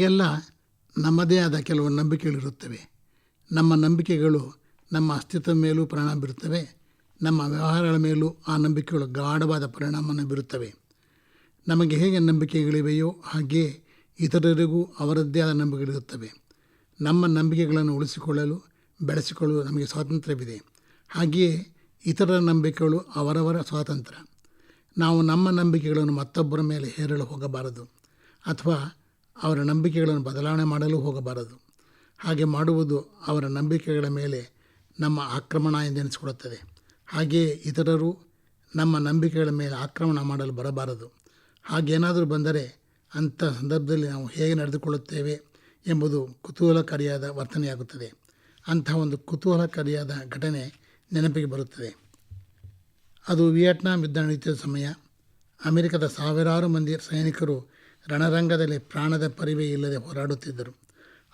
ನಮಗೆಲ್ಲ ನಮ್ಮದೇ ಆದ ಕೆಲವು ನಂಬಿಕೆಗಳಿರುತ್ತವೆ. ನಮ್ಮ ನಂಬಿಕೆಗಳು ನಮ್ಮ ಅಸ್ತಿತ್ವದ ಮೇಲೂ ಪರಿಣಾಮ ಬೀರುತ್ತವೆ. ನಮ್ಮ ವ್ಯವಹಾರಗಳ ಮೇಲೂ ಆ ನಂಬಿಕೆಗಳು ಗಾಢವಾದ ಪರಿಣಾಮವನ್ನು ಬೀರುತ್ತವೆ. ನಮಗೆ ಹೇಗೆ ನಂಬಿಕೆಗಳಿವೆಯೋ ಹಾಗೆಯೇ ಇತರರಿಗೂ ಅವರದ್ದೇ ಆದ ನಂಬಿಕೆಗಳಿರುತ್ತವೆ. ನಮ್ಮ ನಂಬಿಕೆಗಳನ್ನು ಉಳಿಸಿಕೊಳ್ಳಲು, ಬೆಳೆಸಿಕೊಳ್ಳಲು ನಮಗೆ ಸ್ವಾತಂತ್ರ್ಯವಿದೆ. ಹಾಗೆಯೇ ಇತರರ ನಂಬಿಕೆಗಳು ಅವರವರ ಸ್ವಾತಂತ್ರ್ಯ. ನಾವು ನಮ್ಮ ನಂಬಿಕೆಗಳನ್ನು ಮತ್ತೊಬ್ಬರ ಮೇಲೆ ಹೇರಲು ಹೋಗಬಾರದು. ಅಥವಾ ಅವರ ನಂಬಿಕೆಗಳನ್ನು ಬದಲಾವಣೆ ಮಾಡಲು ಹೋಗಬಾರದು. ಹಾಗೆ ಮಾಡುವುದು ಅವರ ನಂಬಿಕೆಗಳ ಮೇಲೆ ನಮ್ಮ ಆಕ್ರಮಣ ಎಂದೆನಿಸಿಕೊಳ್ಳುತ್ತದೆ ಹಾಗೆಯೇ ಇತರರು ನಮ್ಮ ನಂಬಿಕೆಗಳ ಮೇಲೆ ಆಕ್ರಮಣ ಮಾಡಲು ಬರಬಾರದು. ಹಾಗೇನಾದರೂ ಬಂದರೆ ಅಂಥ ಸಂದರ್ಭದಲ್ಲಿ ನಾವು ಹೇಗೆ ನಡೆದುಕೊಳ್ಳುತ್ತೇವೆ ಎಂಬುದು ಕುತೂಹಲಕಾರಿಯಾದ ವರ್ತನೆಯಾಗುತ್ತದೆ. ಅಂತಹ ಒಂದು ಕುತೂಹಲಕಾರಿಯಾದ ಘಟನೆ ನೆನಪಿಗೆ ಬರುತ್ತದೆ. ಅದು ವಿಯೆಟ್ನಾಂ ಯುದ್ಧ ನಡೆಯುತ್ತಿದ್ದ ಸಮಯ. ಅಮೆರಿಕದ ಸಾವಿರಾರು ಮಂದಿ ಸೈನಿಕರು ರಣರಂಗದಲ್ಲಿ ಪ್ರಾಣದ ಪರಿವೆ ಇಲ್ಲದೆ ಹೋರಾಡುತ್ತಿದ್ದರು.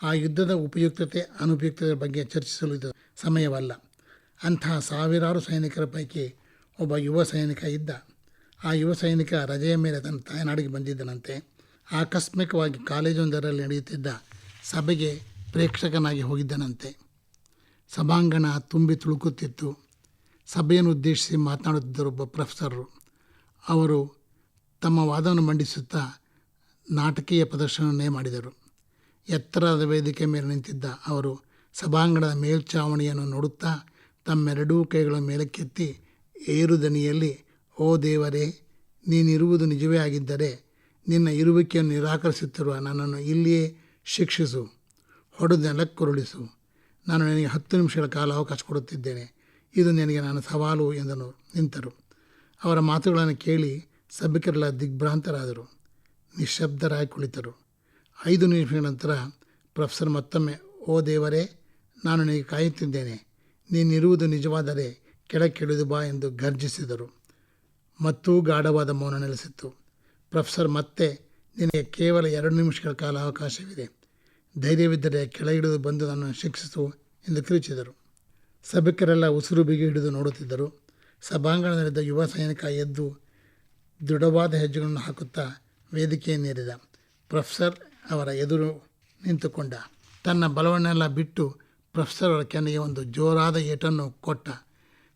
ಆ ಯುದ್ಧದ ಉಪಯುಕ್ತತೆ ಅನುಪಯುಕ್ತತೆ ಬಗ್ಗೆ ಚರ್ಚಿಸಲು ಇದು ಸಮಯವಲ್ಲ. ಅಂತಹ ಸಾವಿರಾರು ಸೈನಿಕರ ಪೈಕಿ ಒಬ್ಬ ಯುವ ಸೈನಿಕ ಇದ್ದ. ಆ ಯುವ ಸೈನಿಕ ರಜೆಯ ಮೇಲೆ ತನ್ನ ತಾಯ್ನಾಡಿಗೆ ಬಂದಿದ್ದನಂತೆ. ಆಕಸ್ಮಿಕವಾಗಿ ಕಾಲೇಜೊಂದರಲ್ಲಿ ನಡೆಯುತ್ತಿದ್ದ ಸಭೆಗೆ ಪ್ರೇಕ್ಷಕನಾಗಿ ಹೋಗಿದ್ದನಂತೆ. ಸಭಾಂಗಣ ತುಂಬಿ ತುಳುಕುತ್ತಿತ್ತು. ಸಭೆಯನ್ನು ಉದ್ದೇಶಿಸಿ ಮಾತನಾಡುತ್ತಿದ್ದರು ಒಬ್ಬ ಪ್ರೊಫೆಸರು ಅವರು ತಮ್ಮ ವಾದವನ್ನು ಮಂಡಿಸುತ್ತಾ ನಾಟಕೀಯ ಪ್ರದರ್ಶನವನ್ನೇ ಮಾಡಿದರು. ಎತ್ತರದ ವೇದಿಕೆ ಮೇಲೆ ನಿಂತಿದ್ದ ಅವರು ಸಭಾಂಗಣದ ಮೇಲ್ಛಾವಣಿಯನ್ನು ನೋಡುತ್ತಾ ತಮ್ಮೆರಡೂ ಕೈಗಳ ಮೇಲಕ್ಕೆತ್ತಿ ಏರು ದನಿಯಲ್ಲಿ ಓ ದೇವರೇ, ನೀನಿರುವುದು ನಿಜವೇ ಆಗಿದ್ದರೆ ನಿನ್ನ ಇರುವಿಕೆಯನ್ನು ನಿರಾಕರಿಸುತ್ತಿರುವ ನನ್ನನ್ನು ಇಲ್ಲಿಯೇ ಶಿಕ್ಷಿಸು, ಹೊಡೆದು ನೆಲಕ್ಕುರುಳಿಸು. ನಾನು ನಿನಗೆ ಹತ್ತು ನಿಮಿಷಗಳ ಕಾಲ ಅವಕಾಶ ಕೊಡುತ್ತಿದ್ದೇನೆ. ಇದು ನಿನಗೆ ನಾನು ಸವಾಲು ಎಂದನು. ನಿಂತರು. ಅವರ ಮಾತುಗಳನ್ನು ಕೇಳಿ ಸಭಿಕರೆಲ್ಲ ದಿಗ್ಭ್ರಾಂತರಾದರು. ನಿಶ್ಶಬ್ದರಾಗಿ ಕುಳಿತರು. ಐದು ನಿಮಿಷಗಳ ನಂತರ ಪ್ರೊಫೆಸರ್ ಮತ್ತೊಮ್ಮೆ, ಓ ದೇವರೇ, ನಾನು ನಿನಗೆ ಕಾಯುತ್ತಿದ್ದೇನೆ. ನೀನಿರುವುದು ನಿಜವಾದರೆ ಕೆಳಕ್ಕಿಳಿದು ಬಾ ಎಂದು ಗರ್ಜಿಸಿದರು. ಮತ್ತೂ ಗಾಢವಾದ ಮೌನ ನೆಲೆಸಿತ್ತು. ಪ್ರೊಫೆಸರ್ ಮತ್ತೆ, ನಿನಗೆ ಕೇವಲ ಎರಡು ನಿಮಿಷಗಳ ಕಾಲ ಅವಕಾಶವಿದೆ. ಧೈರ್ಯವಿದ್ದರೆ ಕೆಳಗಿಡಿದು ಬಂದು ನನ್ನನ್ನು ಶಿಕ್ಷಿಸು ಎಂದು ಕಿರುಚಿದರು. ಸಭಿಕರೆಲ್ಲ ಉಸಿರು ಬಿಗಿ ಹಿಡಿದು ನೋಡುತ್ತಿದ್ದರು. ಸಭಾಂಗಣದಲ್ಲಿದ್ದ ಯುವ ಸೈನಿಕ ಎದ್ದು ದೃಢವಾದ ಹೆಜ್ಜೆಗಳನ್ನು ಹಾಕುತ್ತಾ ವೇದಿಕೆಯನ್ನೇರಿದ ಪ್ರೊಫೆಸರ್ ಅವರ ಎದುರು ನಿಂತುಕೊಂಡ ತನ್ನ ಬಲವನ್ನೆಲ್ಲ ಬಿಟ್ಟು ಪ್ರೊಫೆಸರ್ ಅವರ ಕೆನೆಗೆ ಒಂದು ಜೋರಾದ ಏಟನ್ನು ಕೊಟ್ಟ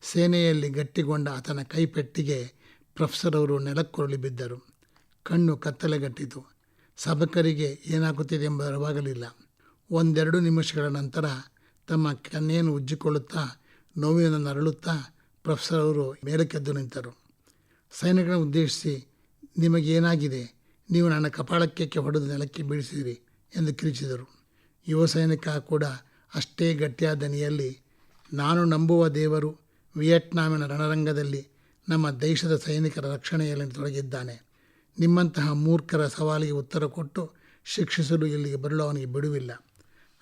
ಸೇನೆಯಲ್ಲಿ ಗಟ್ಟಿಗೊಂಡ ಆತನ ಕೈಪೆಟ್ಟಿಗೆ ಪ್ರೊಫೆಸರ್ ಅವರು ನೆಲಕ್ಕುರುಳಿ ಬಿದ್ದರು. ಕಣ್ಣು ಕತ್ತಲೆಗಟ್ಟಿತು. ಸಭಕರಿಗೆ ಏನಾಗುತ್ತಿದೆ ಎಂಬ ಅರಿವಾಗಲಿಲ್ಲ. ಒಂದೆರಡು ನಿಮಿಷಗಳ ನಂತರ ತಮ್ಮ ಕೆನ್ನೆಯನ್ನು ಉಜ್ಜಿಕೊಳ್ಳುತ್ತಾ ನೋವಿನ ನರಳುತ್ತಾ ಪ್ರೊಫೆಸರ್ ಅವರು ಮೇಲಕ್ಕೆದ್ದು ನಿಂತರು. ಸೈನಿಕರನ್ನು ಉದ್ದೇಶಿಸಿ, ನಿಮಗೇನಾಗಿದೆ? ನೀವು ನನ್ನ ಕಪಾಳಕ್ಕೆ ಹೊಡೆದು ನೆಲಕ್ಕೆ ಬೀಳಿಸಿದಿರಿ ಎಂದು ಕಿರಿಚಿದರು. ಯುವ ಸೈನಿಕ ಕೂಡ ಅಷ್ಟೇ ಗಟ್ಟಿಯಾದ ದನಿಯಲ್ಲಿ ನಾನು ನಂಬುವ ದೇವರು ವಿಯೆಟ್ನಾಮಿನ ರಣರಂಗದಲ್ಲಿ ನಮ್ಮ ದೇಶದ ಸೈನಿಕರ ರಕ್ಷಣೆಯಲ್ಲಿ ತೊಡಗಿದ್ದಾನೆ. ನಿಮ್ಮಂತಹ ಮೂರ್ಖರ ಸವಾಲಿಗೆ ಉತ್ತರ ಕೊಟ್ಟು ಶಿಕ್ಷಿಸಲು ಇಲ್ಲಿಗೆ ಬರಲು ಅವನಿಗೆ ಬಿಡುವಿಲ್ಲ.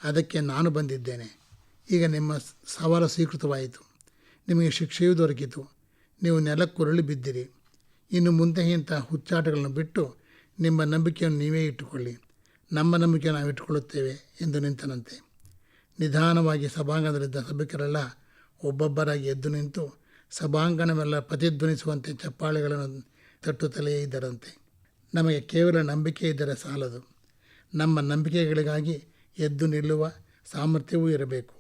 ಅದಕ್ಕೆ ನಾನು ಬಂದಿದ್ದೇನೆ. ಈಗ ನಿಮ್ಮ ಸವಾಲು ಸ್ವೀಕೃತವಾಯಿತು. ನಿಮಗೆ ಶಿಕ್ಷೆಯೂ ದೊರಕಿತು. ನೀವು ನೆಲಕ್ಕುರುಳಿ ಬಿದ್ದಿರಿ. ಇನ್ನು ಮುಂದೆ ಇಂತಹ ಹುಚ್ಚಾಟಗಳನ್ನು ಬಿಟ್ಟು ನಿಮ್ಮ ನಂಬಿಕೆಯನ್ನು ನೀವೇ ಇಟ್ಟುಕೊಳ್ಳಿ. ನಮ್ಮ ನಂಬಿಕೆ ನಾವು ಇಟ್ಟುಕೊಳ್ಳುತ್ತೇವೆ ಎಂದು ನಿಂತನಂತೆ. ನಿಧಾನವಾಗಿ ಸಭಾಂಗಣದಲ್ಲಿದ್ದ ಸಭಿಕರೆಲ್ಲ ಒಬ್ಬೊಬ್ಬರಾಗಿ ಎದ್ದು ನಿಂತು ಸಭಾಂಗಣವೆಲ್ಲ ಪ್ರತಿಧ್ವನಿಸುವಂತೆ ಚಪ್ಪಾಳೆಗಳನ್ನು ತಟ್ಟುತ್ತಲೆಯೇ ಇದ್ದರಂತೆ. ನಮಗೆ ಕೇವಲ ನಂಬಿಕೆ ಇದ್ದರೆ ಸಾಲದು. ನಮ್ಮ ನಂಬಿಕೆಗಳಿಗಾಗಿ ಎದ್ದು ನಿಲ್ಲುವ ಸಾಮರ್ಥ್ಯವೂ ಇರಬೇಕು.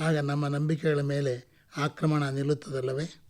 ಆಗ ನಮ್ಮ ನಂಬಿಕೆಗಳ ಮೇಲೆ ಆಕ್ರಮಣ ನಿಲ್ಲುತ್ತದಲ್ಲವೇ?